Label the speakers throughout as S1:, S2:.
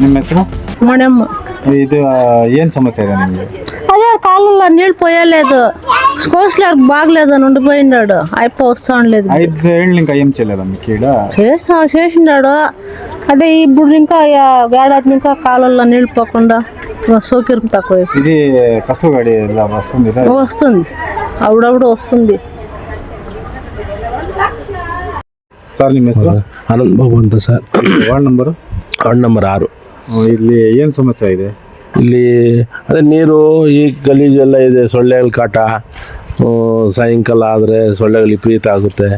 S1: ನಿಮ್ಮ ಹೆಸರು
S2: ಮಣಮ್ಮ
S1: ಇದು ಆ, ಏನ್ సమస్య ಇದೆ ನಿಮಗೆ
S2: అదే కాలంలో నీళ్ళు పోయలేదు కోసలేరు బాగలేదు ఉండిపోయినాడు అయిపో వస్తాంలేదు
S1: ఐదు ఏళ్ళు ఇంకా ఏం చేయలేదా మీకు ఈడ
S2: చేస్తా చేసినాడు అదే ఇప్పుడు ఇంకా యా- ఏడాది ఇంకా కాలంలో నీళ్ళు పోకుండా సౌకర్యం తక్కువ
S1: ఇది కసు గాడి ಎಲ್ಲ వస్తుంది ఇదా?
S2: వస్తుంది అప్పుడప్పుడు వస్తుంది
S1: ಸರ್ ನಿಮ್ಮ ಹೆಸರು
S3: ಆನಂದ್ ಬಾಬು ಅಂತ sir
S1: ward number
S3: ward number ಆರು
S1: ಇಲ್ಲಿ ಏನು ಸಮಸ್ಯೆ ಇದೆ?
S3: ಇಲ್ಲಿ ಅದೇ ನೀರು ಈ ಗಲೀಜು ಎಲ್ಲ ಇದೆ ಸೊಳ್ಳೆಗಳ ಕಾಟ. ಸಾಯಂಕಾಲ ಆದರೆ ಸೊಳ್ಳೆಗಳು ವಿಪರೀತ ಆಗುತ್ತೆ.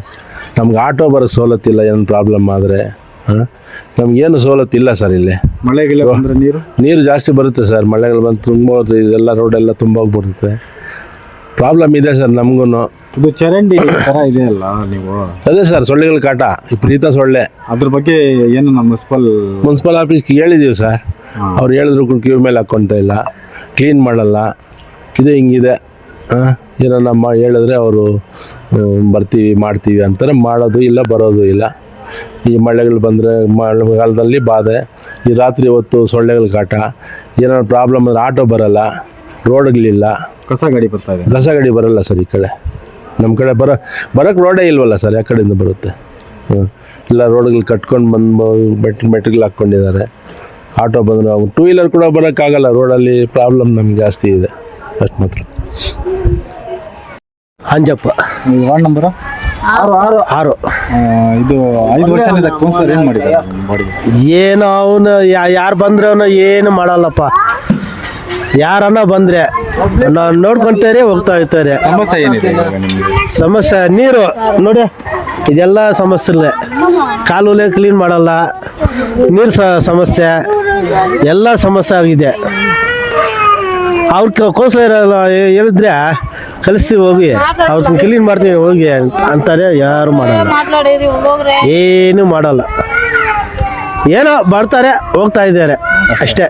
S3: ನಮ್ಗೆ ಆಟೋ ಬರೋ ಸವಲತ್ತಿಲ್ಲ ಏನು ಪ್ರಾಬ್ಲಮ್ ಆದರೆ. ನಮಗೇನು ಸವಲತ್ತಿಲ್ಲ ಸರ್ ಇಲ್ಲಿ.
S1: ಮಳೆ ಬಂದರೆ ಬಂದ್ರೆ ನೀರು?
S3: ನೀರು ಜಾಸ್ತಿ ಬರುತ್ತೆ ಸರ್ ಮಳೆಗಳು ಬಂದು ತುಂಬ ಇದೆಲ್ಲ ರೋಡೆಲ್ಲ ತುಂಬ ಹೋಗ್ಬಿಡುತ್ತೆ. ಪ್ರಾಬ್ಲಮ್ ಇದೆ ಸರ್ ನಮಗೂ
S1: ಇದು ಚರಂಡಿ ತರ ಇದೆ ಅಲ್ಲ ನೀವು?
S3: ಅದೇ ಸರ್ ಸೊಳ್ಳೆಗಳ ಕಾಟ ಪ್ರೀತ ಸೊಳ್ಳೆ.
S1: ಅದ್ರ ಬಗ್ಗೆ ಏನು ನಮ್ಮ ಮುನ್ಸಿಪಲ್
S3: ಮುನ್ಸಿಪಲ್ ಆಫೀಸ್ಗೆ ಹೇಳಿದ್ದೀವಿ ಸರ್ ಅವ್ರು ಹೇಳಿದ್ರು ಕ್ಯೂ ಮೇಲೆ ಹಾಕ್ಕೊಂತ ಇಲ್ಲ. ಕ್ಲೀನ್ ಮಾಡಲ್ಲ. ಇದು ಹಿಂಗಿದೆ. ಏನೋ ನಮ್ಮ ಹೇಳಿದ್ರೆ ಅವರು ಬರ್ತೀವಿ ಮಾಡ್ತೀವಿ ಅಂತಾರೆ. ಮಾಡೋದು ಇಲ್ಲ ಬರೋದು ಇಲ್ಲ. ಈ ಮಳೆಗಳು ಬಂದರೆ ಮಳೆಗಾಲದಲ್ಲಿ ಬಾಧೆ. ಈ ರಾತ್ರಿ ಹೊತ್ತು ಸೊಳ್ಳೆಗಳ ಕಾಟ. ಏನೋ ಪ್ರಾಬ್ಲಮ್ ಅಂದರೆ ಆಟೋ ಬರಲ್ಲ. ರೋಡ್ಗಳಿಲ್ಲ
S1: ಕಸ ಗಾಡಿ ಬರ್ತಾ ಇದೆ.
S3: ಕಸ ಗಾಡಿ ಬರಲ್ಲ ಸರ್ ಈ ಕಡೆ. ನಮ್ಮ ಕಡೆ ಬರ ಬರೋಕ್ಕೆ ರೋಡೇ ಇಲ್ವಲ್ಲ ಸರ್ ಯಾವ ಕಡೆಯಿಂದ ಬರುತ್ತೆ? ಹ್ಞೂ ಇಲ್ಲ ರೋಡ್ಗಳು ಕಟ್ಕೊಂಡು ಬಂದು ಬೆಟ್ ಮೆಟ್ಗಳು ಹಾಕ್ಕೊಂಡಿದ್ದಾರೆ. ಆಟೋ ಬಂದರೆ ಟೂ ವೀಲರ್ ಕೂಡ ಬರೋಕ್ಕಾಗಲ್ಲ ರೋಡಲ್ಲಿ ಪ್ರಾಬ್ಲಮ್ ನಮ್ಗೆ ಜಾಸ್ತಿ ಇದೆ. ಅಷ್ಟು ಮಾತ್ರ. ಅಂಜಪ್ಪ.
S1: ಈ ವಾರ್ಡ್ ನಂಬರ್
S3: ಆರು
S1: ಇದು ಐದು ವರ್ಷ ಏನು ಮಾಡಿದ
S4: ಏನು ಅವನು ಯಾರು ಬಂದ್ರೆ ಅವನು ಏನು ಮಾಡಲ್ಲಪ್ಪ. ಯಾರನ್ನ ಬಂದ್ರೆ ನಾವು ನೋಡ್ಕೊಂತಾರೆ ಹೋಗ್ತಾ ಇರ್ತಾರೆ.
S1: ಸಮಸ್ಯೆ ಏನಿದೆ ಇವಾಗ ನಿಮಗೆ?
S4: ಸಮಸ್ಯೆ ನೀರು ನೋಡಿ ಇದೆಲ್ಲ ಸಮಸ್ಯೆ ಕಾಲುಲೆ ಕ್ಲೀನ್ ಮಾಡಲ್ಲ. ನೀರು ಸ ಸಮಸ್ಯೆ. ಎಲ್ಲ ಸಮಸ್ಯೆ ಆಗಿದೆ. ಅವ್ರ ಕೋಸ್ಕರ ಹೇಳಿದ್ರೆ ಕಲಿಸ್ತೀವಿ ಹೋಗಿ. ಅವ್ರನ್ನ ಕ್ಲೀನ್ ಮಾಡ್ತೀನಿ ಹೋಗಿ ಅಂತಾರೆ ಯಾರು ಮಾಡಲ್ಲ. ಏನು ಮಾಡಲ್ಲ. ಏನೋ ಬರ್ತಾರೆ ಹೋಗ್ತಾ ಇದ್ದಾರೆ ಅಷ್ಟೇ.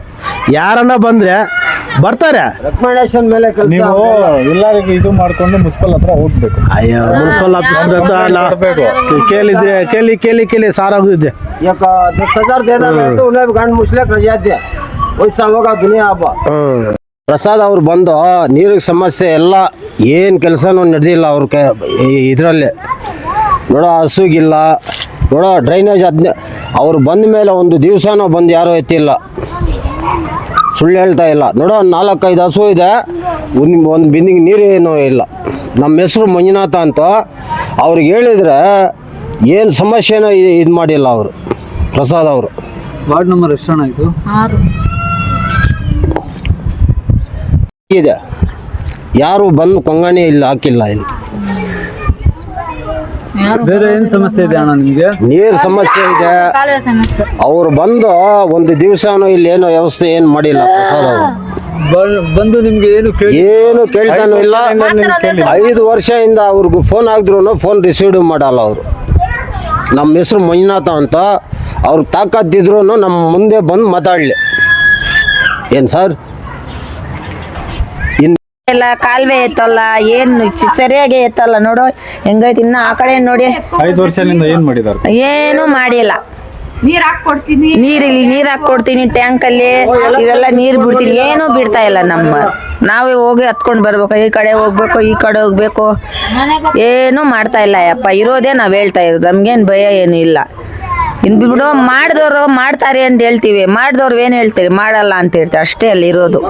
S4: ಯಾರನ್ನ ಬಂದ್ರೆ ಬರ್ತಾರೆ?
S1: ರೆಕಮೆಂಡೇಶನ್ ಮೇಲೆ ನೀವು ಎಲ್ಲರಿಗೆ ಇದು ಮಾಡ್ಕೊಂಡು ಮುನ್ಸಿಪಲ್ ಹತ್ರ ಹೋಗ್ಬೇಕು.
S4: ಅಯ್ಯೋ ಮುನ್ಸಿಪಲ್ ಆಫೀಸ್ ಹತ್ರ ಕೇಳಿದ್ರೆ ಕೇಳಿ ಕೇಳಿ ಕೇಳಿ ಸಾರಾಗಿದೆ
S5: ಯಾಕ ದಸ್ ಹಜಾರ್ ಗಂಡು ಮುಸ್ಲಿಕ್ ರಜಾದ್ಯ ವಯಸ್ಸಾವಾಗ ದುನಿಯಾ
S4: ಹಬ್ಬ.
S5: ಪ್ರಸಾದ್ ಅವ್ರು ಬಂದು ನೀರಿಗೆ ಸಮಸ್ಯೆ ಎಲ್ಲ ಏನು ಕೆಲಸನೂ ನಡೆದಿಲ್ಲ ಅವ್ರ ಇದರಲ್ಲಿ. ನೋಡೋ ಹಸುಗಿಲ್ಲ. ನೋಡೋ ಡ್ರೈನೇಜ್ ಅದನ್ನ ಅವ್ರು ಬಂದ ಮೇಲೆ ಒಂದು ದಿವಸನೂ ಬಂದು ಯಾರೂ ಎತ್ತಿಲ್ಲ. ಸುಳ್ಳು ಹೇಳ್ತಾ ಇಲ್ಲ. ನೋಡೋ ಒಂದು ನಾಲ್ಕೈದು ಹಸು ಇದೆ. ಒಂದು ಒಂದು ಬಿಂದಿಗೆ ನೀರೇನು ಇಲ್ಲ. ನಮ್ಮ ಹೆಸರು ಮಂಜುನಾಥ ಅಂತ. ಅವ್ರಿಗೆ ಹೇಳಿದರೆ ಏನು ಸಮಸ್ಯೆನೋ ಇದು ಮಾಡಿಲ್ಲ ಅವರು. ಪ್ರಸಾದ್ ಅವರು.
S1: ವಾರ್ಡ್ ನಂಬರ್ ಎಷ್ಟು ಆಯ್ತು
S5: ಇದೆ? ಯಾರು ಬಂದು ಕೊಂಗಣಿ ಇಲ್ಲಿ ಹಾಕಿಲ್ಲ ಇಲ್ಲಿ
S1: ಬೇರೆ ಏನ್ ಸಮಸ್ಯೆ ಇದೆ ಅಣ್ಣ ನಿಮ್ಗೆ?
S5: ನೀರ್ ಸಮಸ್ಯೆ ಇದೆ? ಅವ್ರು ಬಂದು ಒಂದು ದಿವಸನೂ ಇಲ್ಲಿ ಏನು ವ್ಯವಸ್ಥೆ ಏನು ಮಾಡಿಲ್ಲ ಪ್ರಸಾದ್ ಅವರು.
S1: ಬಂದು ನಿಮ್ಗೆ ಏನು
S5: ಏನು ಕೇಳ್ತಾನೂ ಇಲ್ಲ. ಐದು ವರ್ಷದಿಂದ ಅವ್ರಿಗೂ ಫೋನ್ ಆಗಿದ್ರು ಫೋನ್ ರಿಸೀವ್ ಮಾಡಲ್ಲ ಅವರು. ನಮ್ಮ ಹೆಸರು ಮಂಜುನಾಥ ಅಂತ. ಅವ್ರಿಗೆ ತಾಕತ್ತಿದ್ರು ನಮ್ಮ ಮುಂದೆ ಬಂದು ಮಾತಾಡಲಿ. ಏನು ಸರ್?
S6: ಎಲ್ಲ ಕಾಲ್ವೆ ಎತ್ತಲ್ಲ ಏನ್ ಸರಿಯಾಗಿ ಎತ್ತಲ್ಲ ನೋಡು. ಹೆಂಗೈತಿ ಇನ್ನ ಆ ಕಡೆ ನೋಡಿ.
S1: ಐದು ವರ್ಷದಿಂದ ಏನ್ ಮಾಡಿದಾರೆ?
S6: ಏನು ಮಾಡಿಲ್ಲ.
S7: ನೀರ್ ಹಾಕೊಡ್ತೀನಿ
S6: ನೀರ್ ಇಲ್ಲಿ ನೀರ್ ಹಾಕೊಡ್ತೀನಿ ಟ್ಯಾಂಕ್ ಅಲ್ಲಿ ಇದೆಲ್ಲ ನೀರ್ ಬಿಡ್ತೀನಿ. ಏನು ಬಿಡ್ತಾ ಇಲ್ಲ ನಮ್ಮ. ನಾವೇ ಹೋಗಿ ಹತ್ಕೊಂಡ್ ಬರ್ಬೇಕು ಈ ಕಡೆ ಹೋಗ್ಬೇಕು ಈ ಕಡೆ ಹೋಗ್ಬೇಕು. ಏನು ಮಾಡ್ತಾ ಇಲ್ಲ ಯಪ್ಪ. ಇರೋದೇ ನಾವ್ ಹೇಳ್ತಾ ಇರೋದು. ನಮ್ಗೇನ್ ಭಯ ಏನು ಇಲ್ಲ. ಇನ್ ಬಿಡು ಮಾಡಿದವ್ರು ಮಾಡ್ತಾರೆ ಅಂತ ಹೇಳ್ತೀವಿ. ಮಾಡಿದವ್ರು ಏನ್ ಹೇಳ್ತೀವಿ? ಮಾಡಲ್ಲ ಅಂತ ಹೇಳ್ತೀವಿ. ಅಷ್ಟೇ ಅಲ್ಲಿ ಇರೋದು.